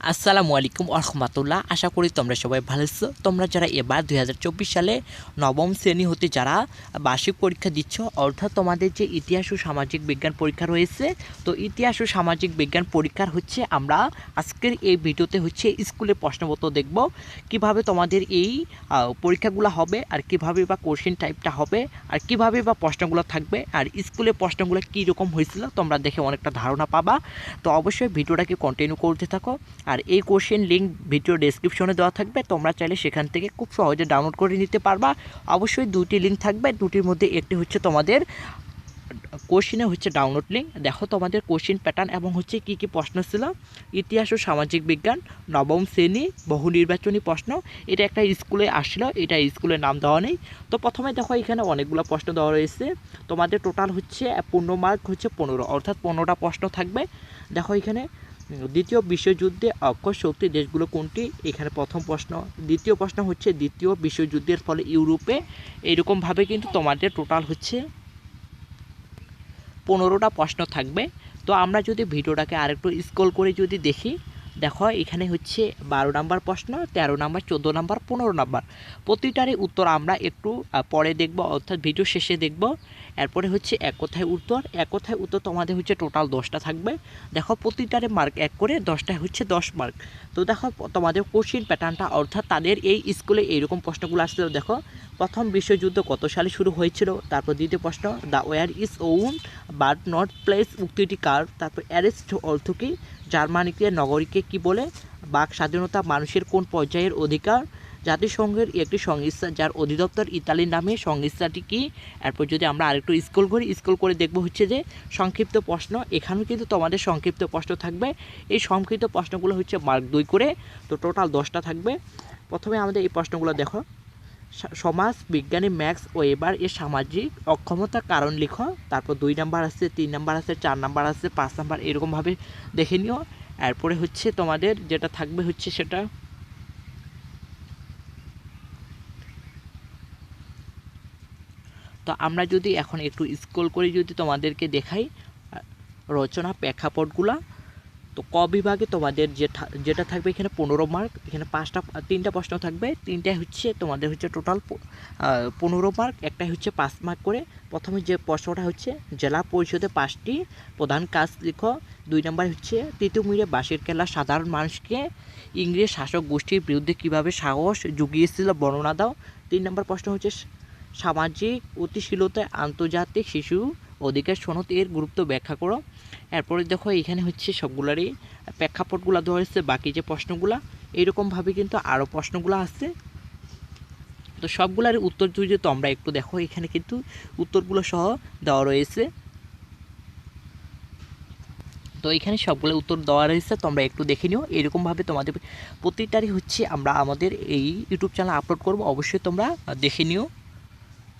আসসালামু আলাইকুম আহমতুল্লাহ আশা করি তোমরা সবাই ভালো আছো। তোমরা যারা এবার দু হাজার চব্বিশ সালে নবম শ্রেণি হতে যারা বার্ষিক পরীক্ষা দিচ্ছ, অর্থাৎ তোমাদের যে ইতিহাস ও সামাজিক বিজ্ঞান পরীক্ষা রয়েছে, তো ইতিহাস ও সামাজিক বিজ্ঞান পরীক্ষার হচ্ছে আমরা আজকের এই ভিডিওতে হচ্ছে স্কুলে প্রশ্নপত্র দেখব, কীভাবে তোমাদের এই পরীক্ষাগুলো হবে আর কীভাবে বা কোশ্চেন টাইপটা হবে আর কীভাবে বা প্রশ্নগুলো থাকবে আর স্কুলে প্রশ্নগুলো কী রকম হয়েছিল তোমরা দেখে অনেকটা ধারণা পাবা। তো অবশ্যই ভিডিওটাকে কন্টিনিউ করতে থাকো। আর এই কোশ্চেন লিঙ্ক ভিডিও ডেসক্রিপশনে দেওয়া থাকবে। তোমরা চাইলে সেখান থেকে খুব সহজে ডাউনলোড করে নিতে পারবা। অবশ্যই দুটি লিঙ্ক থাকবে। দুটির মধ্যে একটি হচ্ছে তোমাদের কোশ্চেনে হচ্ছে ডাউনলোড লিঙ্ক দেখো তোমাদের কোশ্চেন প্যাটার্ন এবং হচ্ছে কী কী প্রশ্ন ছিল। ইতিহাস ও সামাজিক বিজ্ঞান, নবম শ্রেণি, বহু নির্বাচনী প্রশ্ন। এটা একটা স্কুলে আসছিল। এটা স্কুলের নাম দেওয়া নেই। তো প্রথমে দেখো এখানে অনেকগুলো প্রশ্ন দেওয়া রয়েছে। তোমাদের টোটাল হচ্ছে পূর্ণ মার্ক হচ্ছে পনেরো। অর্থাৎ পনেরোটা প্রশ্ন থাকবে। দেখো এখানে দ্বিতীয় বিশ্বযুদ্ধে অক্ষর শক্তি দেশগুলো কোনটি? এখানে প্রথম প্রশ্ন। দ্বিতীয় প্রশ্ন হচ্ছে, দ্বিতীয় বিশ্বযুদ্ধের ফলে ইউরোপে এরকমভাবে কিন্তু তোমাদের টোটাল হচ্ছে পনেরোটা প্রশ্ন থাকবে। তো আমরা যদি ভিডিওটাকে আরেকটু স্ক্রল করে যদি দেখি দেখো, এখানে হচ্ছে বারো নাম্বার প্রশ্ন, তেরো নাম্বার, চোদ্দ নাম্বার, পনেরো নাম্বার। প্রতিটারই উত্তর আমরা একটু পরে দেখব, অর্থাৎ ভিডিও শেষে দেখব। এরপরে হচ্ছে এক কথায় উত্তর, এক কথায় উত্তর তোমাদের হচ্ছে টোটাল দশটা থাকবে। দেখো প্রতিটারে মার্ক এক করে দশটায় হচ্ছে দশ মার্ক তো দেখো, তোমাদের কোশ্চিন প্যাটার্নটা অর্থাৎ তাদের এই স্কুলে এইরকম প্রশ্নগুলো আসছিল, দেখো। প্রথম বিশ্বযুদ্ধ কত সালে শুরু হয়েছিল? তারপর দ্বিতীয় প্রশ্ন the war is won but not place উক্তিটি কার? তারপর অ্যারেস্ট অর্থ কি? জার্মানিকে, নগরীকে কি বলে? বাক স্বাধীনতা মানুষের কোন পর্যায়ের অধিকার? জাতিসংঘের একটি সংস্থা যার অধিদপ্তর ইতালির নামে। সংস্থাটি কি? এরপর যদি আমরা আরেকটু স্কুল করি স্কুল করে দেখব হচ্ছে যে সংক্ষিপ্ত প্রশ্ন। এখানেও কিন্তু তোমাদের সংক্ষিপ্ত প্রশ্ন থাকবে। এই সংক্ষিপ্ত প্রশ্নগুলো হচ্ছে মার্ক দুই করে। তো টোটাল দশটা থাকবে। প্রথমে আমাদের এই প্রশ্নগুলো দেখো। সমাজ, বিজ্ঞানী ম্যাক্স ওয়েবার এর সামাজিক অক্ষমতার কারণ লিখো। তারপর দুই নাম্বার আছে, তিন নাম্বার আছে, চার নাম্বার আছে, পাঁচ নাম্বার এরকমভাবে দেখে নিও। এরপরে হচ্ছে তোমাদের যেটা থাকবে হচ্ছে সেটা তো আমরা যদি এখন একটু স্ক্রল করে যদি তোমাদেরকে দেখাই রচনা প্রেক্ষাপটগুলা তো ক বিভাগে তোমাদের যেটা যেটা থাকবে এখানে পনেরো মার্ক এখানে পাঁচটা, তিনটা প্রশ্ন থাকবে। তিনটায় হচ্ছে তোমাদের হচ্ছে টোটাল পনেরো মার্ক একটাই হচ্ছে পাঁচ মার্ক করে। প্রথমে যে প্রশ্নটা হচ্ছে, জেলা পরিষদে পাঁচটি প্রধান কাজ লিখো। দুই নম্বর হচ্ছে তিতুমিরে বাঁশের খেলা সাধারণ মানুষকে ইংরেজ শাসক গোষ্ঠীর বিরুদ্ধে কীভাবে সাহস জুগিয়েছিল বর্ণনা দাও। তিন নম্বর প্রশ্ন হচ্ছে, সামাজিক গতিশীলতায় আন্তর্জাতিক শিশু অধিকার সনদ এর গুরুত্ব ব্যাখ্যা করো। এরপরে দেখো এখানে হচ্ছে সবগুলারই প্রেক্ষাপটগুলো দেওয়া হয়েছে, বাকি যে প্রশ্নগুলা, এইরকমভাবে কিন্তু আরও প্রশ্নগুলো আছে। তো সবগুলার উত্তর যদি তোমরা একটু দেখো, এখানে কিন্তু উত্তরগুলো সহ দেওয়া রয়েছে। তো এখানে সবগুলো উত্তর দেওয়া রয়েছে, তোমরা একটু দেখে নিও। এরকমভাবে তোমাদের প্রতিটারই হচ্ছে আমরা আমাদের এই ইউটিউব চ্যানেল আপলোড করব, অবশ্যই তোমরা দেখে নিও।